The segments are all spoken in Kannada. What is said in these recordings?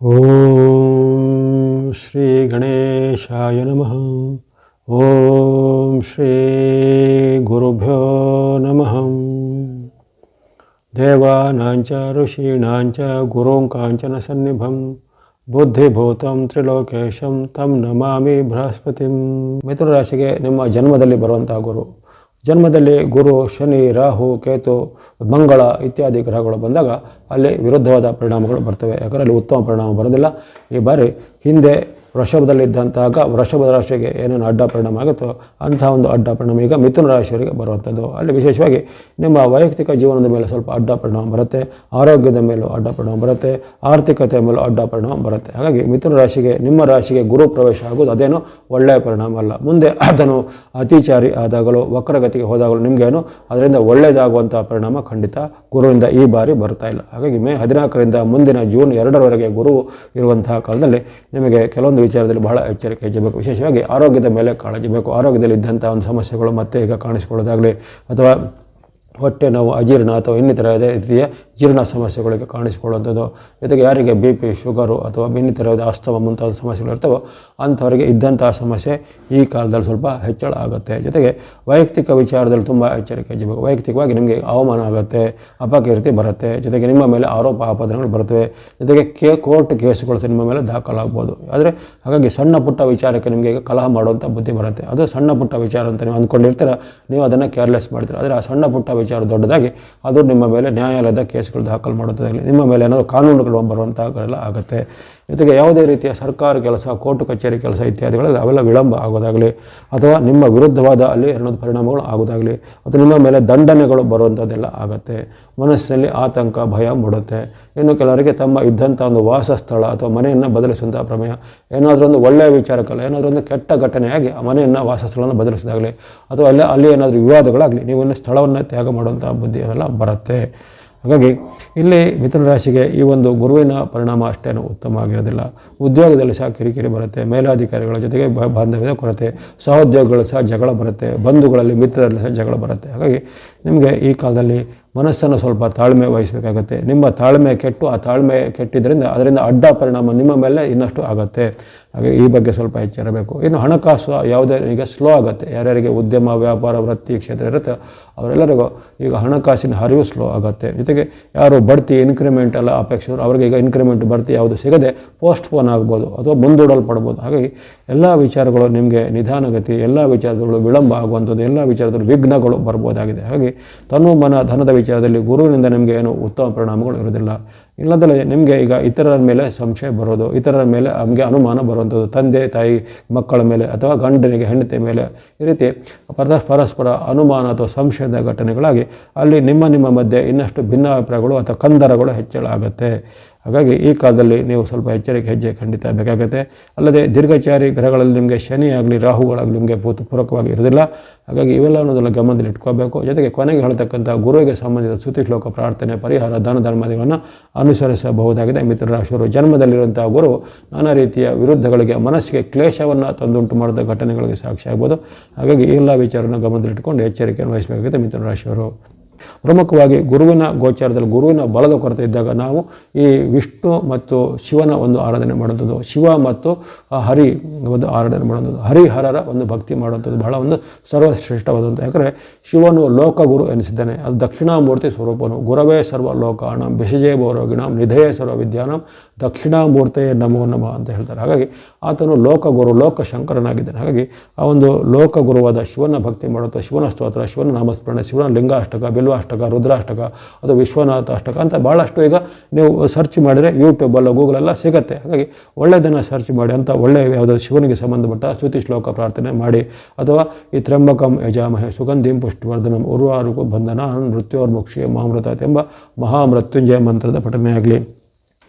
ಓಂ ಶ್ರೀ ಗಣೇಶಾಯ ನಮಃ ಓಂ ಶ್ರೀ ಗುರುಭ್ಯೋ ನಮಃ ದೇವಾನಾಂಚ ಋಷೀಣಾಂಚ ಗುರುಂ ಕಾಂಚನ ಸನ್ನಿಭಂ ಬುದ್ಧಿಭೂತಂ ತ್ರಿಲೋಕೇಶಂ ತಂ ನಮಾಮಿ ಬೃಹಸ್ಪತಿಂ ಮಿಥುನ ರಾಶಿಗೆ ನಿಮ್ಮ ಜನ್ಮದಲ್ಲಿ ಬರುವಂತಹ ಗುರು ಜನ್ಮದಲ್ಲಿ ಗುರು, ಶನಿ, ರಾಹು, ಕೇತು, ಮಂಗಳ ಇತ್ಯಾದಿ ಗ್ರಹಗಳು ಬಂದಾಗ ಅಲ್ಲಿ ವಿರುದ್ಧವಾದ ಪರಿಣಾಮಗಳು ಬರ್ತವೆ. ಯಾಕಂದರೆ ಅಲ್ಲಿ ಉತ್ತಮ ಪರಿಣಾಮ ಬರೋದಿಲ್ಲ. ಈ ಬಾರಿ ಹಿಂದೆ ವೃಷಭದಲ್ಲಿದ್ದಂತಾಗ ವೃಷಭದ ರಾಶಿಗೆ ಏನೇನು ಅಡ್ಡ ಪರಿಣಾಮ ಆಗುತ್ತೋ ಅಂತಹ ಒಂದು ಅಡ್ಡ ಪರಿಣಾಮ ಈಗ ಮಿಥುನ ರಾಶಿಯವರಿಗೆ ಬರುವಂಥದ್ದು. ಅಲ್ಲಿ ವಿಶೇಷವಾಗಿ ನಿಮ್ಮ ವೈಯಕ್ತಿಕ ಜೀವನದ ಮೇಲೆ ಸ್ವಲ್ಪ ಅಡ್ಡ ಪರಿಣಾಮ ಬರುತ್ತೆ, ಆರೋಗ್ಯದ ಮೇಲೂ ಅಡ್ಡ ಪರಿಣಾಮ ಬರುತ್ತೆ, ಆರ್ಥಿಕತೆಯ ಮೇಲೂ ಅಡ್ಡ ಪರಿಣಾಮ ಬರುತ್ತೆ. ಹಾಗಾಗಿ ಮಿಥುನ ರಾಶಿಗೆ, ನಿಮ್ಮ ರಾಶಿಗೆ ಗುರು ಪ್ರವೇಶ ಆಗೋದು ಅದೇನು ಒಳ್ಳೆಯ ಪರಿಣಾಮ ಅಲ್ಲ. ಮುಂದೆ ಅದನ್ನು ಅತಿಚಾರಿ ಆದಾಗಲೂ, ವಕ್ರಗತಿಗೆ ಹೋದಾಗಲೂ ನಿಮಗೇನು, ಅದರಿಂದ ಒಳ್ಳೆಯದಾಗುವಂಥ ಪರಿಣಾಮ ಖಂಡಿತ ಗುರುವಿಂದ ಈ ಬಾರಿ ಬರ್ತಾ ಇಲ್ಲ. ಹಾಗಾಗಿ ಮೇ ಹದಿನಾಲ್ಕರಿಂದ ಮುಂದಿನ ಜೂನ್ ಎರಡರವರೆಗೆ ಗುರು ಇರುವಂತಹ ಕಾಲದಲ್ಲಿ ನಿಮಗೆ ಕೆಲವೊಂದು ವಿಚಾರದಲ್ಲಿ ಬಹಳ ಎಚ್ಚರಿಕೆ ಹೆಚ್ಚಬೇಕು ವಿಶೇಷವಾಗಿ ಆರೋಗ್ಯದ ಮೇಲೆ ಕಾಳಜಿ ಬೇಕು. ಆರೋಗ್ಯದಲ್ಲಿ ಇದ್ದಂಥ ಒಂದು ಸಮಸ್ಯೆಗಳು ಮತ್ತೆ ಈಗ ಕಾಣಿಸಿಕೊಳ್ಳೋದಾಗಲಿ ಅಥವಾ ಹೊಟ್ಟೆ ನೋವು, ಅಜೀರ್ಣ ಅಥವಾ ಇನ್ನಿತರ ಯಾವುದೇ ರೀತಿಯ ಜೀರ್ಣ ಸಮಸ್ಯೆಗಳಿಗೆ ಕಾಣಿಸಿಕೊಳ್ಳುವಂಥದ್ದು. ಜೊತೆಗೆ ಯಾರಿಗೆ ಬಿ ಪಿ ಶುಗರು ಅಥವಾ ಇನ್ನಿತರ ಅಸ್ತಮ ಮುಂತಾದ ಸಮಸ್ಯೆಗಳು ಇರ್ತವೋ ಅಂಥವರಿಗೆ ಇದ್ದಂತಹ ಸಮಸ್ಯೆ ಈ ಕಾಲದಲ್ಲಿ ಸ್ವಲ್ಪ ಹೆಚ್ಚಳ ಆಗುತ್ತೆ. ಜೊತೆಗೆ ವೈಯಕ್ತಿಕ ವಿಚಾರದಲ್ಲಿ ತುಂಬ ಎಚ್ಚರಿಕೆ ಹೆಚ್ಚಬೇಕು ವೈಯಕ್ತಿಕವಾಗಿ ನಿಮಗೆ ಅವಮಾನ ಆಗುತ್ತೆ, ಅಪಕೀರ್ತಿ ಬರುತ್ತೆ. ಜೊತೆಗೆ ನಿಮ್ಮ ಮೇಲೆ ಆರೋಪ ಆಪಾದನೆಗಳು ಬರುತ್ತವೆ. ಜೊತೆಗೆ ಕೇ, ಕೋರ್ಟ್ ಕೇಸುಗಳು ನಿಮ್ಮ ಮೇಲೆ ದಾಖಲಾಗ್ಬೋದು. ಆದರೆ ಹಾಗಾಗಿ ಸಣ್ಣ ಪುಟ್ಟ ವಿಚಾರಕ್ಕೆ ನಿಮಗೆ ಈಗ ಕಲಹ ಮಾಡುವಂಥ ಬುದ್ಧಿ ಬರುತ್ತೆ. ಅದು ಸಣ್ಣ ಪುಟ್ಟ ವಿಚಾರ ಅಂತ ನೀವು ಅಂದ್ಕೊಂಡಿರ್ತೀರ, ನೀವು ಅದನ್ನು ಕೇರ್ಲೆಸ್ ಮಾಡ್ತೀರ. ಆದರೆ ಆ ಸಣ್ಣ ಪುಟ್ಟ ವಿಚಾರ ದೊಡ್ಡದಾಗಿ ಅದು ನಿಮ್ಮ ಮೇಲೆ ನ್ಯಾಯಾಲಯದ ಕೇಸ್ಗಳು ದಾಖಲು ಮಾಡುವುದಾಗಲಿ ನಿಮ್ಮ ಮೇಲೆ ಏನಾದರೂ ಕಾನೂನುಗಳು ಬರುವಂಥ ಆಗುತ್ತೆ. ಜೊತೆಗೆ ಯಾವುದೇ ರೀತಿಯ ಸರ್ಕಾರ ಕೆಲಸ, ಕೋರ್ಟ್ ಕಚೇರಿ ಕೆಲಸ ಇತ್ಯಾದಿಗಳಲ್ಲಿ ಅವೆಲ್ಲ ವಿಳಂಬ ಆಗೋದಾಗಲಿ ಅಥವಾ ನಿಮ್ಮ ವಿರುದ್ಧವಾದ ಅಲ್ಲಿ ಎರಡೊಂದು ಪರಿಣಾಮಗಳು ಆಗೋದಾಗಲಿ ಅಥವಾ ನಿಮ್ಮ ಮೇಲೆ ದಂಡನೆಗಳು ಬರುವಂಥದ್ದೆಲ್ಲ ಆಗುತ್ತೆ. ಮನಸ್ಸಿನಲ್ಲಿ ಆತಂಕ, ಭಯ ಮೂಡುತ್ತೆ. ಇನ್ನು ಕೆಲವರಿಗೆ ತಮ್ಮ ಇದ್ದಂಥ ಒಂದು ವಾಸಸ್ಥಳ ಅಥವಾ ಮನೆಯನ್ನು ಬದಲಿಸುವಂಥ ಪ್ರಮೇಯ, ಏನಾದರೂ ಒಂದು ಒಳ್ಳೆಯ ವಿಚಾರಕ್ಕಲ್ಲ, ಏನಾದರೂ ಒಂದು ಕೆಟ್ಟ ಘಟನೆಯಾಗಿ ಆ ಮನೆಯನ್ನು ವಾಸಸ್ಥಳವನ್ನು ಬದಲಿಸೋದಾಗಲಿ ಅಥವಾ ಅಲ್ಲಿ ಅಲ್ಲಿ ಏನಾದರೂ ವಿವಾದಗಳಾಗಲಿ, ನೀವು ಇನ್ನು ಸ್ಥಳವನ್ನು ತ್ಯಾಗ ಮಾಡುವಂಥ ಬುದ್ಧಿ ಅವೆಲ್ಲ ಬರುತ್ತೆ. ಹಾಗಾಗಿ ಇಲ್ಲಿ ಮಿಥುನ ರಾಶಿಗೆ ಈ ಒಂದು ಗುರುವಿನ ಪರಿಣಾಮ ಅಷ್ಟೇನು ಉತ್ತಮ ಆಗಿರೋದಿಲ್ಲ. ಉದ್ಯೋಗದಲ್ಲಿ ಸಹ ಕಿರಿಕಿರಿ ಬರುತ್ತೆ, ಮೇಲಾಧಿಕಾರಿಗಳ ಜೊತೆಗೆ ಬಾಂಧವ್ಯದ ಕೊರತೆ, ಸಹೋದ್ಯೋಗಿಗಳು ಸಹ ಜಗಳ ಬರುತ್ತೆ, ಬಂಧುಗಳಲ್ಲಿ, ಮಿತ್ರರಲ್ಲಿ ಸಹ ಜಗಳ ಬರುತ್ತೆ. ಹಾಗಾಗಿ ನಿಮಗೆ ಈ ಕಾಲದಲ್ಲಿ ಮನಸ್ಸನ್ನು ಸ್ವಲ್ಪ ತಾಳ್ಮೆ ವಹಿಸಬೇಕಾಗತ್ತೆ. ನಿಮ್ಮ ತಾಳ್ಮೆ ಕೆಟ್ಟು, ಆ ತಾಳ್ಮೆ ಕೆಟ್ಟಿದ್ದರಿಂದ ಅದರಿಂದ ಅಡ್ಡ ಪರಿಣಾಮ ನಿಮ್ಮ ಮೇಲೆ ಇನ್ನಷ್ಟು ಆಗುತ್ತೆ. ಹಾಗೆ ಈ ಬಗ್ಗೆ ಸ್ವಲ್ಪ ಎಚ್ಚರಬೇಕು ಇನ್ನು ಹಣಕಾಸು ಯಾವುದೇ ಈಗ ಸ್ಲೋ ಆಗುತ್ತೆ. ಯಾರ್ಯಾರಿಗೆ ಉದ್ಯಮ, ವ್ಯಾಪಾರ, ವೃತ್ತಿ ಕ್ಷೇತ್ರ ಇರುತ್ತೆ, ಅವರೆಲ್ಲರಿಗೂ ಈಗ ಹಣಕಾಸಿನ ಹರಿವು ಸ್ಲೋ ಆಗುತ್ತೆ. ಜೊತೆಗೆ ಯಾರು ಬಡ್ತಿ ಇನ್ಕ್ರಿಮೆಂಟ್ ಎಲ್ಲ ಅಪೇಕ್ಷೆ ಅವರಿಗೆ ಈಗ ಇನ್ಕ್ರಿಮೆಂಟ್ ಬಡ್ತಿ ಯಾವುದು ಸಿಗದೆ ಪೋಸ್ಟ್ಪೋನ್ ಆಗ್ಬೋದು ಅಥವಾ ಮುಂದೂಡಲ್ಪಡ್ಬೋದು. ಹಾಗಾಗಿ ಎಲ್ಲ ವಿಚಾರಗಳು ನಿಮಗೆ ನಿಧಾನಗತಿ, ಎಲ್ಲ ವಿಚಾರಗಳು ವಿಳಂಬ ಆಗುವಂಥದ್ದು, ಎಲ್ಲ ವಿಚಾರದಲ್ಲೂ ವಿಘ್ನಗಳು ಬರ್ಬೋದಾಗಿದೆ. ಹಾಗೆ ತನು ಮನ ಧನದ ವಿಚಾರದಲ್ಲಿ ಗುರುವಿನಿಂದ ನಿಮಗೆ ಏನು ಉತ್ತಮ ಪರಿಣಾಮಗಳು ಇರೋದಿಲ್ಲ ಇಲ್ಲದಲ್ಲೇ ನಿಮಗೆ ಈಗ ಇತರರ ಮೇಲೆ ಸಂಶಯ ಬರೋದು, ಇತರರ ಮೇಲೆ ನಮಗೆ ಅನುಮಾನ ಬರುವಂಥದ್ದು, ತಂದೆ, ತಾಯಿ, ಮಕ್ಕಳ ಮೇಲೆ ಅಥವಾ ಗಂಡನಿಗೆ ಹೆಂಡತಿ ಮೇಲೆ ಈ ರೀತಿ ಪರ ಪರಸ್ಪರ ಅನುಮಾನ ಅಥವಾ ಸಂಶಯದ ಘಟನೆಗಳಾಗಿ ಅಲ್ಲಿ ನಿಮ್ಮ ನಿಮ್ಮ ಮಧ್ಯೆ ಇನ್ನಷ್ಟು ಭಿನ್ನಾಭಿಪ್ರಾಯಗಳು ಅಥವಾ ಕಂದರಗಳು ಹೆಚ್ಚಳ ಆಗುತ್ತೆ ಹಾಗಾಗಿ ಈ ಕಾಲದಲ್ಲಿ ನೀವು ಸ್ವಲ್ಪ ಎಚ್ಚರಿಕೆ, ಹೆಜ್ಜೆ ಖಂಡಿತ ಬೇಕಾಗುತ್ತೆ. ಅಲ್ಲದೆ ದೀರ್ಘಚಾರಿ ಗ್ರಹಗಳಲ್ಲಿ ನಿಮಗೆ ಶನಿ ಆಗಲಿ, ರಾಹುಗಳಾಗಲಿ ನಿಮಗೆ ಪೂರಕವಾಗಿ ಇರೋದಿಲ್ಲ ಹಾಗಾಗಿ ಇವೆಲ್ಲ ಅನ್ನೋದನ್ನು ಗಮನದಲ್ಲಿ ಇಟ್ಕೋಬೇಕು. ಜೊತೆಗೆ ಕೊನೆಗೆ ಹೇಳ್ತಕ್ಕಂಥ ಗುರುವಿಗೆ ಸಂಬಂಧಿಸಿದ ಸ್ತುತಿ ಶ್ಲೋಕ ಪ್ರಾರ್ಥನೆ, ಪರಿಹಾರ, ದಾನ ಧರ್ಮಾದಿಗಳನ್ನು ಅನುಸರಿಸಬಹುದಾಗಿದೆ. ಮಿತ್ರರಾಶಿಯವರು ಜನ್ಮದಲ್ಲಿರುವಂಥ ಗುರು ನಾನಾ ರೀತಿಯ ವಿರುದ್ಧಗಳಿಗೆ, ಮನಸ್ಸಿಗೆ ಕ್ಲೇಶವನ್ನು ತಂದುಂಟು ಮಾಡಿದ ಘಟನೆಗಳಿಗೆ ಸಾಕ್ಷಿ ಆಗ್ಬೋದು. ಹಾಗಾಗಿ ಎಲ್ಲ ವಿಚಾರವನ್ನು ಗಮನದಲ್ಲಿಟ್ಟುಕೊಂಡು ಎಚ್ಚರಿಕೆಯನ್ನು ವಹಿಸಬೇಕಾಗಿದೆ ಮಿಥುನ ಪ್ರಮುಖವಾಗಿ ಗುರುವಿನ ಗೋಚಾರದಲ್ಲಿ ಗುರುವಿನ ಬಲದ ಕೊರತೆ ಇದ್ದಾಗ ನಾವು ಈ ವಿಷ್ಣು ಮತ್ತು ಶಿವನ ಒಂದು ಆರಾಧನೆ ಮಾಡುವಂಥದ್ದು. ಶಿವ ಮತ್ತು ಹರಿ ಒಂದು ಆರಾಧನೆ ಮಾಡುವಂಥದ್ದು. ಹರಿಹರರ ಒಂದು ಭಕ್ತಿ ಮಾಡುವಂಥದ್ದು ಬಹಳ ಒಂದು ಸರ್ವಶ್ರೇಷ್ಠವಾದಂಥ. ಯಾಕಂದರೆ ಶಿವನು ಲೋಕಗುರು ಎನಿಸಿದ್ದಾನೆ. ಅದು ದಕ್ಷಿಣಾಮೂರ್ತಿ ಸ್ವರೂಪನು. ಗುರವೇ ಸರ್ವ ಲೋಕಾಣಂ ಬಿಷಜೇ ಭೌರೋಗಿಣಂ ನಿಧಯೇ ಸರ್ವ ವಿದ್ಯಾನಂ ದಕ್ಷಿಣಾಮೂರ್ತೆಯೇ ನಮೋ ನಮ ಅಂತ ಹೇಳ್ತಾರೆ. ಹಾಗಾಗಿ ಆತನು ಲೋಕಗುರು ಲೋಕ ಶಂಕರನಾಗಿದ್ದಾನೆ ಹಾಗಾಗಿ ಆ ಒಂದು ಲೋಕಗುರುವಾದ ಶಿವನ ಭಕ್ತಿ ಮಾಡುತ್ತಾ ಶಿವನ ಸ್ತೋತ್ರ, ಶಿವನ ನಾಮಸ್ಮರಣೆ, ಶಿವನ ಲಿಂಗಾಷ್ಟಕ ಬಿಲ್ವಾಷ್ಟಕ ರುದ್ರಾಷ್ಟಕ ಅಥವಾ ವಿಶ್ವನಾಥ ಅಷ್ಟಕ ಅಂತ ಭಾಳಷ್ಟು ಈಗ ನೀವು ಸರ್ಚ್ ಮಾಡಿದರೆ ಯೂಟ್ಯೂಬಲ್ಲ ಗೂಗಲೆಲ್ಲ ಸಿಗುತ್ತೆ. ಹಾಗಾಗಿ ಒಳ್ಳೆಯದನ್ನು ಸರ್ಚ್ ಮಾಡಿ ಅಂತ ಒಳ್ಳೆಯ ಯಾವುದೋ ಶಿವನಿಗೆ ಸಂಬಂಧಪಟ್ಟ ಸ್ತುತಿ ಶ್ಲೋಕ ಪ್ರಾರ್ಥನೆ ಮಾಡಿ ಅಥವಾ ಈ ತ್ರಂಬಕಂ ಯಜಾಮಹೆ ಸುಗಂಧಿಂ ಪುಷ್ಟಿವರ್ಧನಂ ಉರ್ವಾರುಕು ಬಂಧನ ಮೃತ್ಯೋರ್ಮುಕ್ಷಿ ಮಹಾಮೃತ ಎಂಬ ಮಹಾಮೃತ್ಯುಂಜಯ ಮಂತ್ರದ ಪಠನೆಯಾಗಲಿ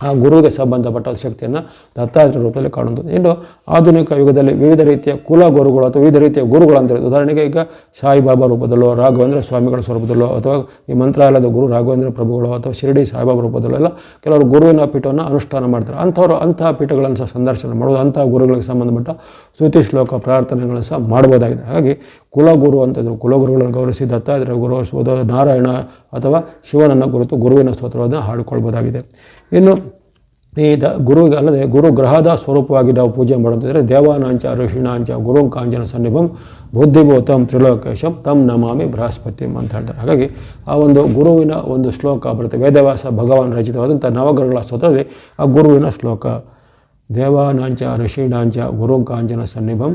ಆ ಗುರುವಿಗೆ ಸಂಬಂಧಪಟ್ಟ ಶಕ್ತಿಯನ್ನು ದತ್ತಾತ್ರ ರೂಪದಲ್ಲಿ ಕಾಣುವುದು ಇನ್ನು ಆಧುನಿಕ ಯುಗದಲ್ಲಿ ವಿವಿಧ ರೀತಿಯ ಕುಲ ಗುರುಗಳು ಅಥವಾ ವಿವಿಧ ರೀತಿಯ ಗುರುಗಳು ಅಂತ ಇರುತ್ತೆ ಉದಾಹರಣೆಗೆ ಈಗ ಸಾಯಿಬಾಬಾ ರೂಪದಲ್ಲೋ, ರಾಘವೇಂದ್ರ ಸ್ವಾಮಿಗಳ ಸ್ವರೂಪದಲ್ಲೋ ಅಥವಾ ಈ ಮಂತ್ರಾಲಯದ ಗುರು ರಾಘವೇಂದ್ರ ಪ್ರಭುಗಳು ಅಥವಾ ಶಿರಡಿ ಸಾಯಿಬಾಬಾ ರೂಪದಲ್ಲೋ ಎಲ್ಲ ಕೆಲವರು ಗುರುವಿನ ಪೀಠವನ್ನು ಅನುಷ್ಠಾನ ಮಾಡ್ತಾರೆ. ಅಂಥವರು ಅಂತಹ ಪೀಠಗಳನ್ನು ಸಹ ಸಂದರ್ಶನ ಮಾಡೋದು ಅಂತಹ ಗುರುಗಳಿಗೆ ಸಂಬಂಧಪಟ್ಟ ಸ್ತುತಿ ಶ್ಲೋಕ ಪ್ರಾರ್ಥನೆಗಳನ್ನು ಸಹ ಮಾಡ್ಬೋದಾಗಿದೆ. ಹಾಗಾಗಿ ಕುಲಗುರು ಅಂತಂದರು. ಕುಲಗುರುಗಳನ್ನು ಗೌರವಿಸಿ ದತ್ತಾತ್ರೇಯ ಗೌರವಿಸ್ಬೋದು ನಾರಾಯಣ ಅಥವಾ ಶಿವನನ್ನು ಗುರುತು ಗುರುವಿನ ಸ್ತೋತ್ರವನ್ನು ಹಾಡಿಕೊಳ್ಬೋದಾಗಿದೆ. ಇನ್ನು ಈ ದ ಗುರು ಅಲ್ಲದೆ ಗುರು ಗ್ರಹದ ಸ್ವರೂಪವಾಗಿ ನಾವು ಪೂಜೆ ಮಾಡೋದಂದರೆ ದೇವಾನಾಂಚ, ಋಷಿಣಾಂಚ ಗುರುಂ ಕಾಂಚನ ಸನ್ನಿಭಂ, ಬುದ್ಧಿಭೂತಂ, ತ್ರಿಲೋಕೇಶಂ ತಮ್ ನಮಾಮಿ ಬೃಹಸ್ಪತಿಂ ಅಂತ ಹೇಳ್ತಾರೆ. ಹಾಗಾಗಿ ಆ ಒಂದು ಗುರುವಿನ ಒಂದು ಶ್ಲೋಕ ಬರುತ್ತೆ. ವೇದವ್ಯಾಸ ಭಗವಾನ್ ರಚಿತವಾದಂಥ ನವಗ್ರಹಗಳ ಸ್ತೋತ್ರದಲ್ಲಿ ಆ ಗುರುವಿನ ಶ್ಲೋಕ. ದೇವಾನಾಂಚ, ಋಷಿಣಾಂಚ ಗುರುಂ ಕಾಂಜನ ಸನ್ನಿಭಂ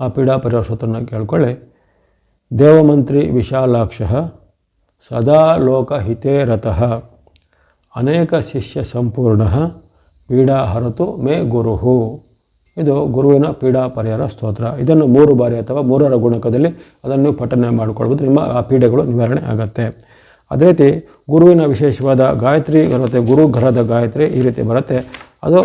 ಆ ಪೀಡಾ ಪರಿಹಾರ ಸ್ತೋತ್ರನ ಕೇಳ್ಕೊಳ್ಳಿ. ದೇವಮಂತ್ರಿ ವಿಶಾಲಾಕ್ಷ ಸದಾ ಲೋಕಹಿತೇ ರತಃ ಅನೇಕ ಶಿಷ್ಯ ಸಂಪೂರ್ಣ ಪೀಡಾ ಹರತು ಮೇ ಗುರುಹು. ಇದು ಗುರುವಿನ ಪೀಡಾ ಪರಿಹಾರ ಸ್ತೋತ್ರ. ಇದನ್ನು ಮೂರು ಬಾರಿ ಅಥವಾ ಮೂರರ ಗುಣಕದಲ್ಲಿ ಅದನ್ನು ಪಠನೆ ಮಾಡಿಕೊಳ್ಬೋದು. ನಿಮ್ಮ ಆ ಪೀಡೆಗಳು ನಿವಾರಣೆ ಆಗುತ್ತೆ. ಅದೇ ರೀತಿ ಗುರುವಿನ ವಿಶೇಷವಾದ ಗಾಯತ್ರಿ ಬರುತ್ತೆ ಗುರು ಗ್ರಹದ ಗಾಯತ್ರಿ ಈ ರೀತಿ ಬರುತ್ತೆ. ಅದು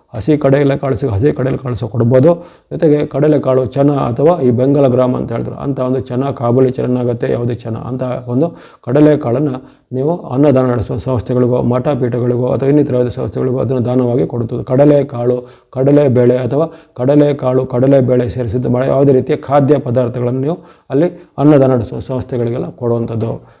ಹಸಿ ಕಡಲೆಕಾಳು ಸಿಗ ಹಸಿ ಕಡಲೆಕಾಳು ಸಹ ಕೊಡ್ಬೋದು. ಜೊತೆಗೆ ಕಡಲೆಕಾಳು ಚೆನ್ನ ಅಥವಾ ಈ ಬೆಂಗಲ ಗ್ರಾಮ ಅಂತ ಹೇಳಿದ್ರು ಅಂಥ ಒಂದು ಚೆನ್ನ ಕಾಬೂಲಿ ಚೆನ್ನಾಗುತ್ತೆ ಯಾವುದೇ ಚೆನ್ನ ಅಂತ ಒಂದು ಕಡಲೆಕಾಳನ್ನು ನೀವು ಅನ್ನದಾನ ನಡೆಸುವ ಸಂಸ್ಥೆಗಳಿಗೋ, ಮಠ ಪೀಠಗಳಿಗೋ ಅಥವಾ ಇನ್ನಿತರ ಸಂಸ್ಥೆಗಳಿಗೋ ಅದನ್ನು ದಾನವಾಗಿ ಕೊಡುತ್ತದೆ. ಕಡಲೆಕಾಳು ಕಡಲೆಬೇಳೆ ಅಥವಾ ಕಡಲೆಕಾಳು ಕಡಲೆಬೇಳೆ ಸೇರಿಸಿದ ಯಾವುದೇ ರೀತಿಯ ಖಾದ್ಯ ಪದಾರ್ಥಗಳನ್ನು ನೀವು ಅಲ್ಲಿ ಅನ್ನದಾನ ನಡೆಸುವ ಸಂಸ್ಥೆಗಳಿಗೆಲ್ಲ ಕೊಡುವಂಥದ್ದು.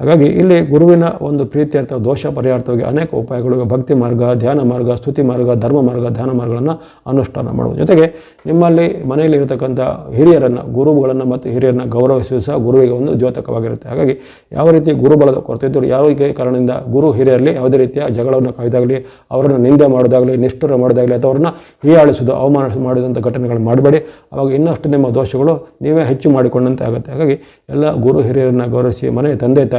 ಹಾಗಾಗಿ ಇಲ್ಲಿ ಗುರುವಿನ ಒಂದು ಪ್ರೀತ್ಯರ್ಥ ದೋಷ ಪರಿಹಾರ್ಥವಾಗಿ ಅನೇಕ ಉಪಾಯಗಳು ಭಕ್ತಿ ಮಾರ್ಗ, ಧ್ಯಾನ ಮಾರ್ಗ, ಸ್ತುತಿ ಮಾರ್ಗ, ಧರ್ಮ ಮಾರ್ಗ, ಧ್ಯಾನ ಮಾರ್ಗಗಳನ್ನು ಅನುಷ್ಠಾನ ಮಾಡುವುದು. ಜೊತೆಗೆ ನಿಮ್ಮಲ್ಲಿ ಮನೆಯಲ್ಲಿ ಇರತಕ್ಕಂಥ ಹಿರಿಯರನ್ನು, ಗುರುಗಳನ್ನು ಮತ್ತು ಹಿರಿಯರನ್ನು ಗೌರವಿಸುವುದು ಸಹ ಗುರುವಿಗೆ ಒಂದು ದ್ಯೋತಕವಾಗಿರುತ್ತೆ. ಹಾಗಾಗಿ ಯಾವ ರೀತಿ ಗುರುಬಲದ ಕೊರತೆ ಇದ್ದರೂ ಯಾವ ಕಾರಣದಿಂದ ಗುರು ಹಿರಿಯರಲ್ಲಿ ಯಾವುದೇ ರೀತಿಯ ಜಗಳವನ್ನು ಕಾಯ್ದಾಗಲಿ, ಅವರನ್ನು ನಿಂದೆ ಮಾಡೋದಾಗಲಿ ನಿಷ್ಠುರ ಮಾಡೋದಾಗಲಿ ಅಥವಾ ಅವರನ್ನು ಹೀಯಾಳಿಸೋದು ಅವಮಾನ ಮಾಡಿದಂಥ ಘಟನೆಗಳು ಮಾಡಬೇಡಿ. ಅವಾಗ ಇನ್ನಷ್ಟು ನಿಮ್ಮ ದೋಷಗಳು ನೀವೇ ಹೆಚ್ಚು ಮಾಡಿಕೊಂಡಂತೆ ಆಗುತ್ತೆ. ಹಾಗಾಗಿ ಎಲ್ಲ ಗುರು ಹಿರಿಯರನ್ನು ಗೌರವಿಸಿ ಮನೆ ತಂದೆ